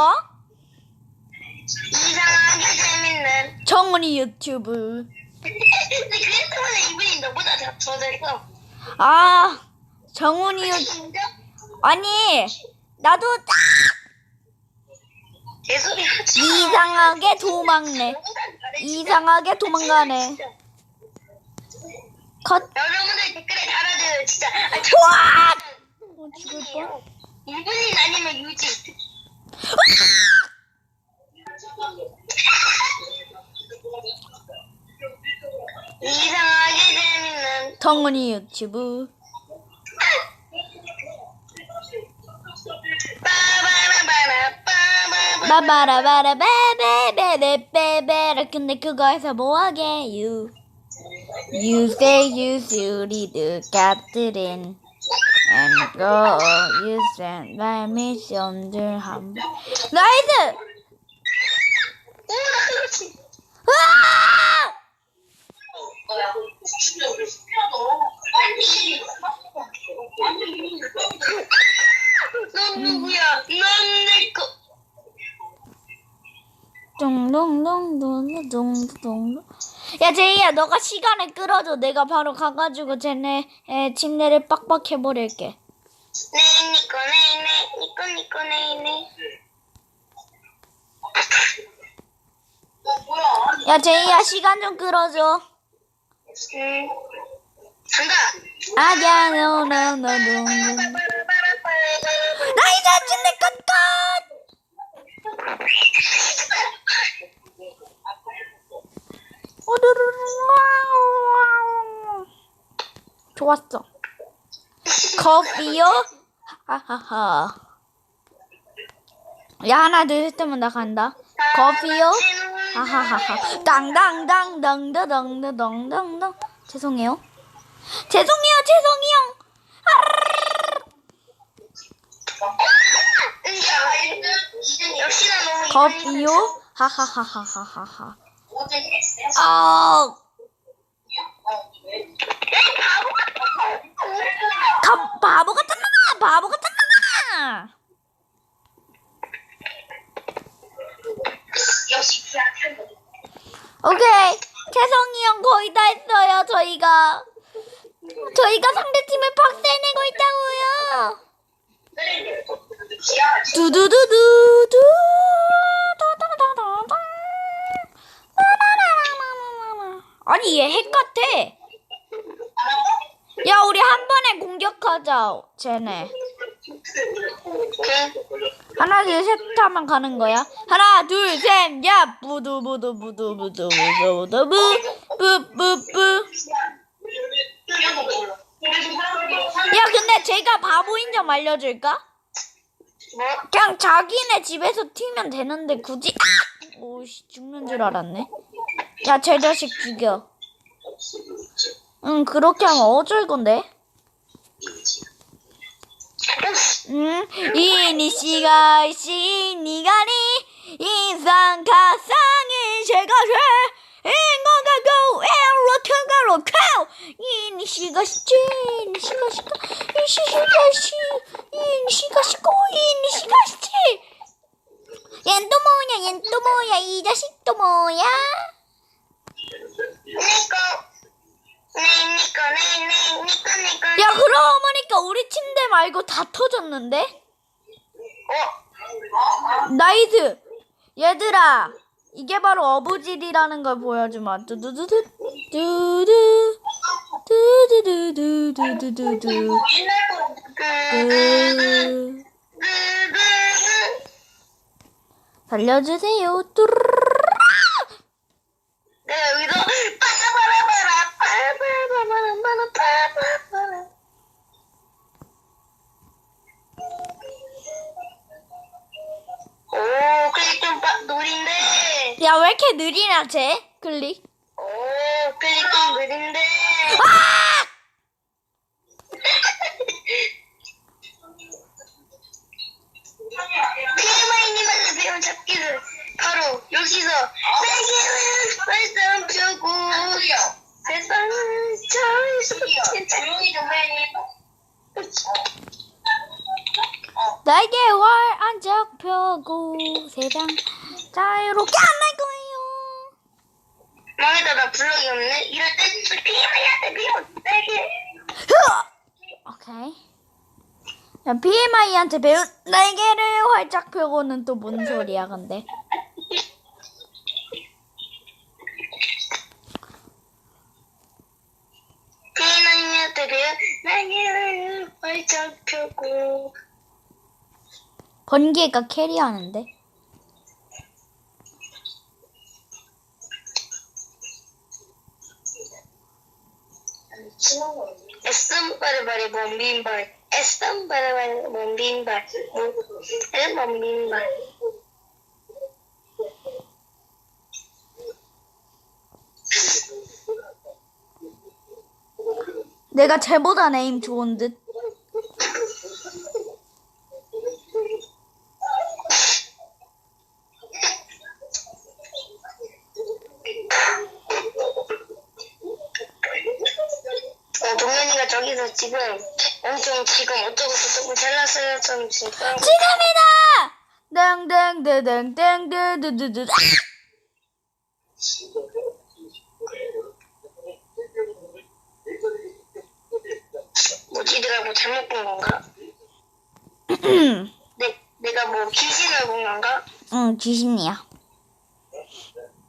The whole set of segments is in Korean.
어? 이상하게 재밌는. 정은이 유튜브. 근데 그것 때문에 이분이 너보다 더, 더 됐어. 아, 정은이 유 진짜? 아니, 나도 딱 개소리 하지 마. 이상하게 도망내. 너보다 잘해, 진짜. 이상하게 도망가네. 진짜. 컷. 여러분들 댓글에 달아줘요, 진짜. 아, 와! 어, 죽을 뻔. 이분이 아니면 유지. 이상하게 재밌는. 정은이 유튜브. 바바라바라 베베베베베베라 근데 그거에서 뭐하게 you you say you should do Catherine and go you stand by me on the hump. Leute! Ah! 넌 누구야? 넌내 거. 동동동동동동동 야 제이야 너가 시간을 끌어줘. 내가 바로 가가지고 쟤네 에, 침대를 빡빡 해버릴게. 네, 니꺼, 네, 네, 니꺼, 니꺼, 네, 네. 야 제이야 시간 좀 끌어줘. 음, 간다. 아야 노노노노. 나이스 침대 컷컷. 좋았어. 커피요? 하하하. 야 하나 둘셋 하면 나 간다. 커피요? 하하하하. 땅땅땅땅땅땅땅땅땅. 죄송해요. 죄송해요, 죄송해요. 커피요? 하하하하하하. 아, 가, 바보 같은 놈아, 바보 같은 놈아. 오케이, 채성이 형 거의 다 했어요. 저희가 저희가 상대 팀을 박살내고 있다고요. 두두두두두. 따다다다다. 따다다다다다. 아니 얘 핵 같아. 야 우리 한 번에 공격하자. 쟤네. 하나 둘 셋 하면 가는 거야. 하나 둘 셋. 야 부두 부두 부두 부두 부두 부두 부부부부. 야 근데 제가 바보인 점 알려줄까? 뭐? 그냥 자기네 집에서 튀면 되는데 굳이 아! 오씨 죽는 줄 알았네. 야 제 자식 죽여. 응 그렇게 하면 어쩔 건데? 응? 이니 씨가 시니가니 인상 가상이 제가 죄인 것 같고 에로트가 로카우 이니 씨가 시지 이니 씨가 시가 이니 씨가 시 이니 씨가 시고 이니 씨가 시지 얜 또 뭐야? 얜또 뭐야? 이 자식 또 뭐야? 니꺼. 야 그러고 보니까 우리 침대 말고 다 터졌는데 어? 나이스 얘들아 이게 바로 어부질이라는 걸 보여주마 두두두두 두두 두두두두두두두 옛날 거. 그, 그, 그, 그, 그. 살려주세요 뚜루루 그냥 제 클릭. 오, 클릭한 글인데. 아! 피마이님한테 배운 잡기를 바로 여기서 세계는 말씀 주고 세상은 저희 조용히 나에게 월 안적 펴고 세상 자유롭게 블럭이 없네. 이럴 때 비해야 돼. 비해 어떡해. 오케이. 자, BMI한테 배운 날개를 활짝 펴고는 또 뭔 소리야, 근데. 비해만이한테 배운 날개를 활짝 펴고. 번개가 캐리하는데? Estem bari bari bombin bari. Estem bari bari bombin bari. Estem bombin bari. 내가 쟤보다 네임 좋은 듯. 지금 엄청 지금 어쩌고 저쩌고 잘났어요 좀 진짜 지금이다! 땡땡땡땡땡땡땡땡 뭐지들하고 잘못 본 건가? 내, 내가 뭐 귀신을 본 건가? 응 귀신이야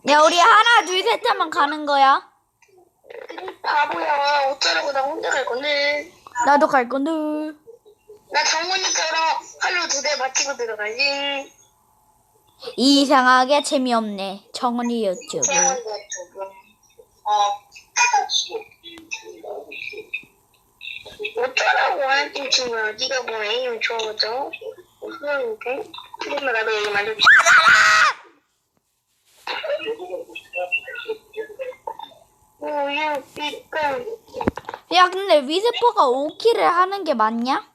야 우리 하나 둘 셋 하면 가는 거야 이 바보야. 어쩌라고 나 혼자 갈 건데. 나도 갈 건데. 나 정문이처럼 칼로 두 대 맞히고 들어가지. 이상하게 재미없네. 정은이 유튜브. 어. 어쩌라고 하는 친구야. 네가 뭐 애인 좋아하죠? 그런데? 그러면 나도 얘기 만들지 야 근데 위스퍼가 5킬을 하는 게 맞냐?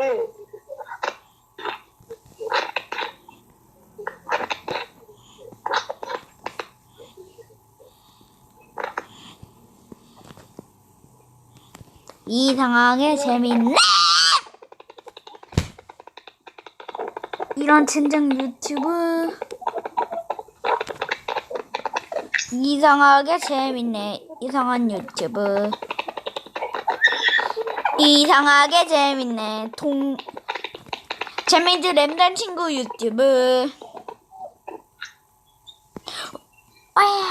응. 이 상황에 재밌네! 이런 친정 유튜브 이상하게 재밌네. 이상한 유튜브. 이상하게 재밌네. 동 재밌는 램단 친구 유튜브. 아야.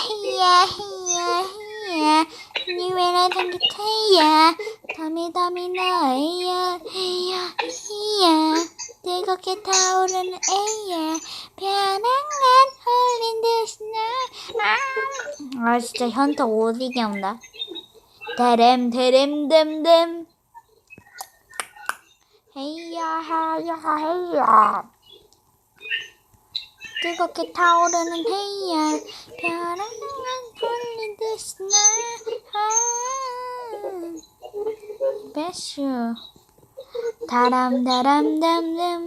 헤야 헤야 헤야. 니왜나 당기태야. 담이 담이 나야. 헤야 헤야. 뜨겁게 타오르는 애야. 변해. 아 진짜 현타 어디게 온다. 데렘 데렘 뎀뎀 헤이야 하야 하야. 뜨겁게 타오르는 헤이야. 벼랑한 불린 듯이 나. 배슈. 다람다람담담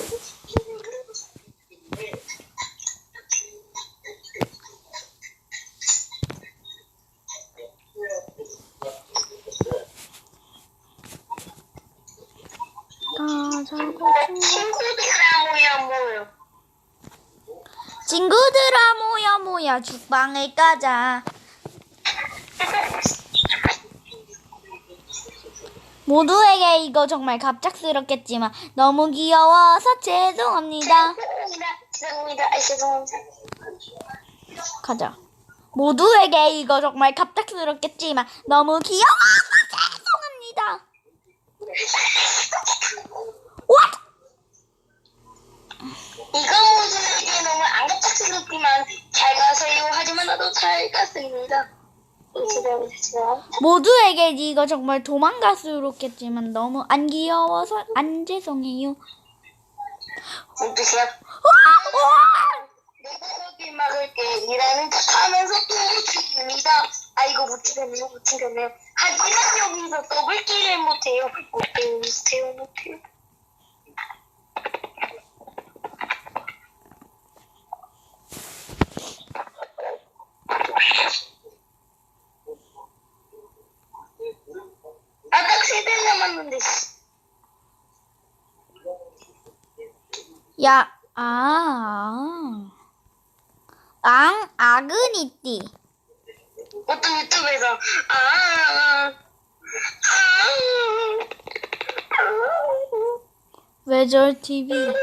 주방을 까자. 모두에게 이거 정말 갑작스럽겠지만 너무 귀여워서 죄송합니다. 죄송합니다. 죄송합니다. 가자. 모두에게 이거 정말 갑작스럽겠지만 너무 귀여워서 죄송합니다. 잘 갔습니다. 모두에게 이거 정말 도망갈수록겠지만 너무 안 귀여워서 안 죄송해요. 뜻이야? 와! 와! 내가 거길 막을게 이라는 척하면서 또 죽입니다. 아 이거 못 죽였네요. 못 죽였네요. 하지만 여기서 더블킬을 못해요. 못해요. 못해요. 못해요. 아딱 세대 남았는데 씨. 야, 아. 앙, 아그니띠. 어떤 유튜브에서 아, 아, 아, 외절 TV.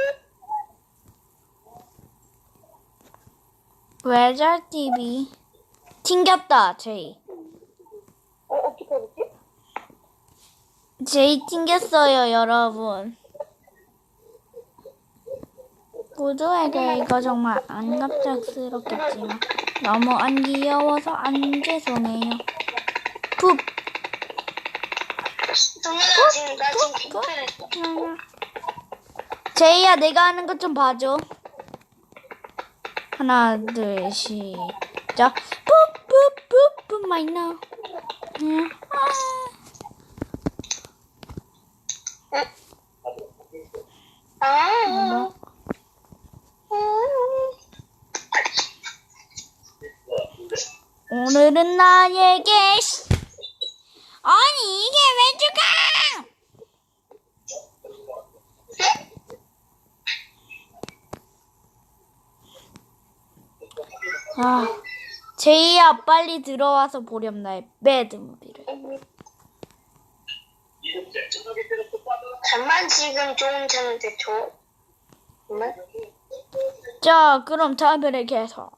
외절 TV. 튕겼다, 제이. 어 어떻게 하지? 제이 튕겼어요, 여러분. 모두에게 이거 정말 안 갑작스럽겠지만 너무 안 귀여워서 안 죄송해요. 푹. 나 지금 기표했어. 제이야, 내가 하는 것 좀 봐줘. 하나, 둘, 시작. 푸푸푸푸 마이너. 응. 아. 오늘은 나에게 시- 아니 이게 왜 죽어? 아 제이야 빨리 들어와서 보렴 나의 배드무비를 잠만 지금 좋은 차는데 줘. 정말? 자 그럼 다음에 계속